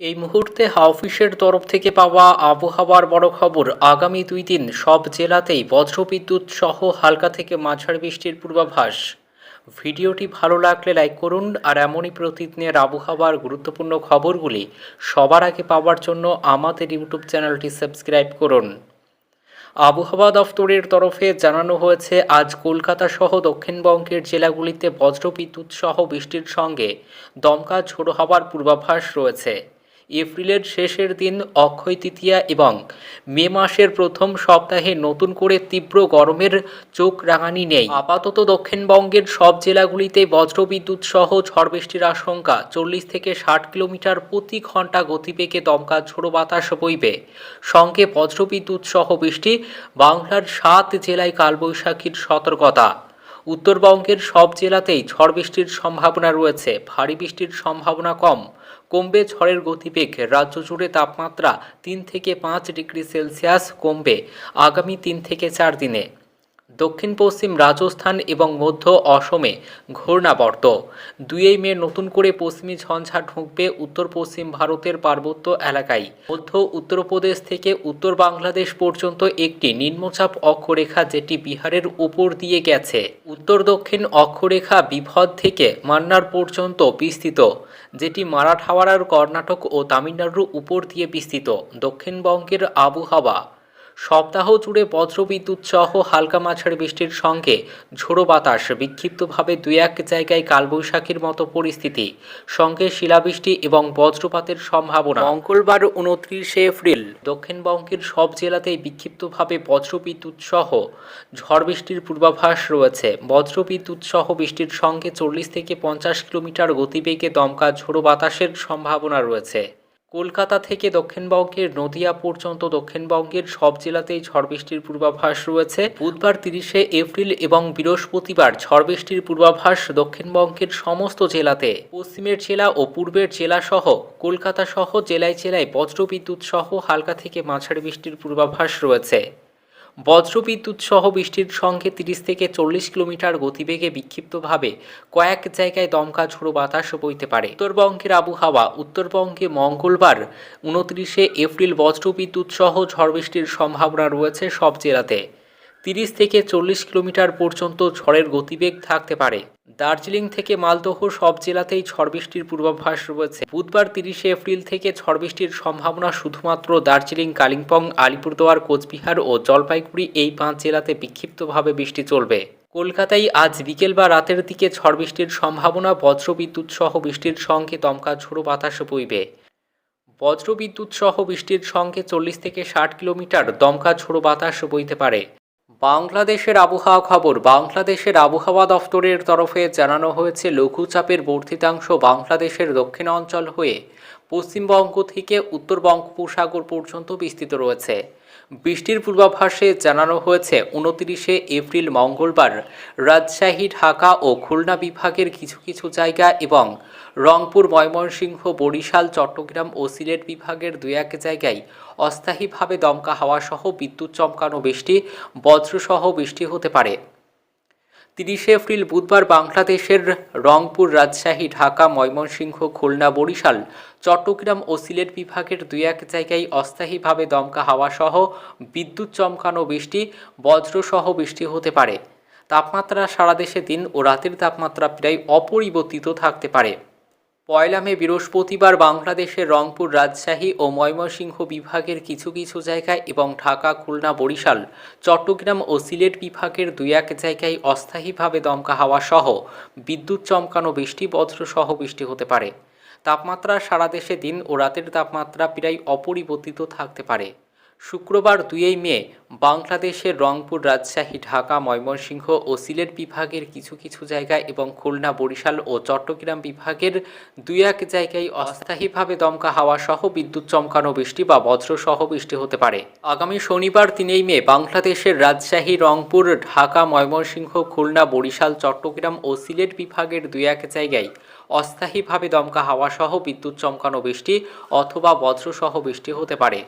এই মুহূর্তে হাওফিসের তরফ থেকে পাওয়া আবহাওয়ার বড় খবর, আগামী দুই দিন সব জেলাতেই বজ্রবিদ্যুৎ সহ হালকা থেকে মাঝারি বৃষ্টির পূর্বাভাস। ভিডিওটি ভালো লাগলে লাইক করুন আর এমনই প্রতিদিনের আবহাওয়ার গুরুত্বপূর্ণ খবরগুলি সবার আগে পাওয়ার জন্য আমাদের ইউটিউব চ্যানেলটি সাবস্ক্রাইব করুন। আবহাওয়া দফতরের তরফে জানানো হয়েছে, আজ কলকাতা সহ দক্ষিণবঙ্গের জেলাগুলিতে বজ্রবিদ্যুৎ সহ বৃষ্টির সঙ্গে দমকা ঝোড়ো হওয়ার পূর্বাভাস রয়েছে। এপ্রিলের শেষের দিন অক্ষয় তৃতীয়া এবং মে মাসের প্রথম সপ্তাহে নতুন করে তীব্র গরমের চোখ রাঙানি নেই। আপাতত দক্ষিণবঙ্গের সব জেলাগুলিতে বজ্রবিদ্যুৎ সহ ঝড় বৃষ্টির আশঙ্কা। চল্লিশ থেকে ষাট কিলোমিটার প্রতি ঘণ্টা গতিবেগে দমকা ঝোড়ো বাতাস বইবে। সঙ্গে বজ্রবিদ্যুৎ সহ বৃষ্টি, বাংলার সাত জেলায় কালবৈশাখীর সতর্কতা। উত্তরবঙ্গের সব জেলাতেই ঝড় বৃষ্টির সম্ভাবনা রয়েছে। ভারী বৃষ্টির সম্ভাবনা কম। কমবে ঝড়ের গতিবেগ। রাজ্য জুড়ে তাপমাত্রা তিন থেকে পাঁচ ডিগ্রি সেলসিয়াস কমবে। আগামী তিন থেকে চার দিনে। দক্ষিণ, পশ্চিম রাজস্থান এবং মধ্য অসমে ঘূর্ণাবর্ত। দুই মে নতুন করে পশ্চিমী ঝঞ্ঝা ঢুকবে উত্তর পশ্চিম ভারতের পার্বত্য এলাকায়। মধ্য উত্তরপ্রদেশ থেকে উত্তর বাংলাদেশ পর্যন্ত একটি নিম্নচাপ অক্ষরেখা যেটি বিহারের উপর দিয়ে গেছে। উত্তর দক্ষিণ অক্ষরেখা বিভদ থেকে মান্নার পর্যন্ত বিস্তৃত, যেটি মারাঠাওয়াড়ার কর্ণাটক ও তামিলনাড়ুর উপর দিয়ে বিস্তৃত। দক্ষিণবঙ্গের আবহাওয়া সপ্তাহ জুড়ে বজ্রবিদ্যুৎ সহ হালকা মাঝারি বৃষ্টির সঙ্গে ঝোড়ো বাতাস বিক্ষিপ্তভাবে দুই এক জায়গায় কালবৈশাখীর মতো পরিস্থিতি সঙ্গে শিলাবৃষ্টি এবং বজ্রপাতের সম্ভাবনা। মঙ্গলবার উনত্রিশে এপ্রিল দক্ষিণবঙ্গের সব জেলাতেই বিক্ষিপ্তভাবে বজ্রবিদ্যুৎ সহ ঝড় বৃষ্টির পূর্বাভাস রয়েছে। বজ্রবিদ্যুৎ সহ বৃষ্টির সঙ্গে চল্লিশ থেকে পঞ্চাশ কিলোমিটার গতিবেগে দমকা ঝোড়ো বাতাসের সম্ভাবনা রয়েছে। কলকাতা থেকে দক্ষিণবঙ্গের, নদিয়া পর্যন্ত দক্ষিণবঙ্গের সব জেলাতেই ঝড় বৃষ্টির পূর্বাভাস রয়েছে। বুধবার তিরিশে এপ্রিল এবং বৃহস্পতিবার ঝড় বৃষ্টির পূর্বাভাস দক্ষিণবঙ্গের সমস্ত জেলাতে। পশ্চিমের জেলা ও পূর্বের জেলা সহ কলকাতা সহ জেলায় জেলায় বজ্রবিদ্যুৎ সহ হালকা থেকে মাঝারি বৃষ্টির পূর্বাভাস রয়েছে। বজ্রবিদ্যুৎ সহ বৃষ্টির সঙ্গে তিরিশ থেকে চল্লিশ কিলোমিটার গতিবেগে বিক্ষিপ্তভাবে কয়েক জায়গায় দমকা ঝোড়ো বাতাস বইতে পারে। উত্তরবঙ্গের আবহাওয়া, উত্তরবঙ্গে মঙ্গলবার উনত্রিশে এপ্রিল বজ্রবিদ্যুৎ সহ ঝড় বৃষ্টির সম্ভাবনা রয়েছে সব জেলাতে। তিরিশ থেকে চল্লিশ কিলোমিটার পর্যন্ত ঝড়ের গতিবেগ থাকতে পারে। দার্জিলিং থেকে মালদহ সব জেলাতেই ঝড় বৃষ্টির পূর্বাভাস রয়েছে। বুধবার তিরিশে এপ্রিল থেকে ঝড় বৃষ্টির সম্ভাবনা শুধুমাত্র দার্জিলিং, কালিম্পং, আলিপুরদুয়ার, কোচবিহার ও জলপাইগুড়ি এই পাঁচ জেলাতে বিক্ষিপ্তভাবে বৃষ্টি চলবে। কলকাতায় আজ বিকেল বা রাতের দিকে ঝড় বৃষ্টির সম্ভাবনা, বজ্রবিদ্যুৎ সহ বৃষ্টির সঙ্গে দমকা ঝোড়ো বাতাস বইবে। বজ্রবিদ্যুৎ সহ বৃষ্টির সঙ্গে চল্লিশ থেকে ষাট কিলোমিটার দমকা ঝোড়ো বাতাস বইতে পারে। বাংলাদেশের আবহাওয়া খবর, বাংলাদেশের আবহাওয়া দফতরের তরফে জানানো হয়েছে, লঘুচাপের বর্ধিতাংশ বাংলাদেশের দক্ষিণ অঞ্চল হয়ে পশ্চিমবঙ্গ থেকে উত্তর বঙ্গোপসাগর পর্যন্ত বিস্তৃত রয়েছে। বৃষ্টির পূর্বাভাসে জানানো হয়েছে, উনতিরিশে এপ্রিল মঙ্গলবার রাজশাহী, ঢাকা ও খুলনা বিভাগের কিছু কিছু জায়গা এবং রংপুর, ময়মনসিংহ, বরিশাল, চট্টগ্রাম ও সিলেট বিভাগের দুই এক জায়গায় অস্থায়ীভাবে দমকা হাওয়াসহ বিদ্যুৎ চমকানো বৃষ্টি, বজ্রসহ বৃষ্টি হতে পারে। তিরিশে এপ্রিল বুধবার বাংলাদেশের রংপুর রাজশাহী, ঢাকা, ময়মনসিংহ, খুলনা, বরিশাল, চট্টগ্রাম ও সিলেট বিভাগের দুই এক জায়গায় অস্থায়ীভাবে দমকা হাওয়াসহ বিদ্যুৎ চমকানো বৃষ্টি, বজ্রসহ বৃষ্টি হতে পারে। তাপমাত্রা সারা দেশে দিন ও রাতের তাপমাত্রা প্রায় অপরিবর্তিত থাকতে পারে। পয়লা মে বৃহস্পতিবার বাংলাদেশের রংপুর রাজশাহী ও ময়মনসিংহ বিভাগের কিছু কিছু জায়গায় এবং ঢাকা, খুলনা, বরিশাল, চট্টগ্রাম ও সিলেট বিভাগের দুই এক জায়গায় অস্থায়ীভাবে দমকা হাওয়া সহ বিদ্যুৎ চমকানো বৃষ্টি, বজ্রসহ বৃষ্টি হতে পারে। তাপমাত্রা সারা দেশে দিন ও রাতের তাপমাত্রা প্রায় অপরিবর্তিত থাকতে পারে। শুক্রবার দুই মে বাংলাদেশের রংপুর রাজশাহী, ঢাকা, ময়মনসিংহ ও সিলেট বিভাগের কিছু কিছু জায়গায় এবং খুলনা, বরিশাল ও চট্টগ্রাম বিভাগের দুই এক জায়গায় অস্থায়ীভাবে দমকা হাওয়া সহ বিদ্যুৎ চমকানো বৃষ্টি বা বজ্রসহ বৃষ্টি হতে পারে। আগামী শনিবার তিনই মে বাংলাদেশের রাজশাহী, রংপুর, ঢাকা, ময়মনসিংহ, খুলনা, বরিশাল, চট্টগ্রাম ও সিলেট বিভাগের দুই এক জায়গায় অস্থায়ীভাবে দমকা হাওয়া সহ বিদ্যুৎ চমকানো বৃষ্টি অথবা বজ্রসহ বৃষ্টি হতে পারে।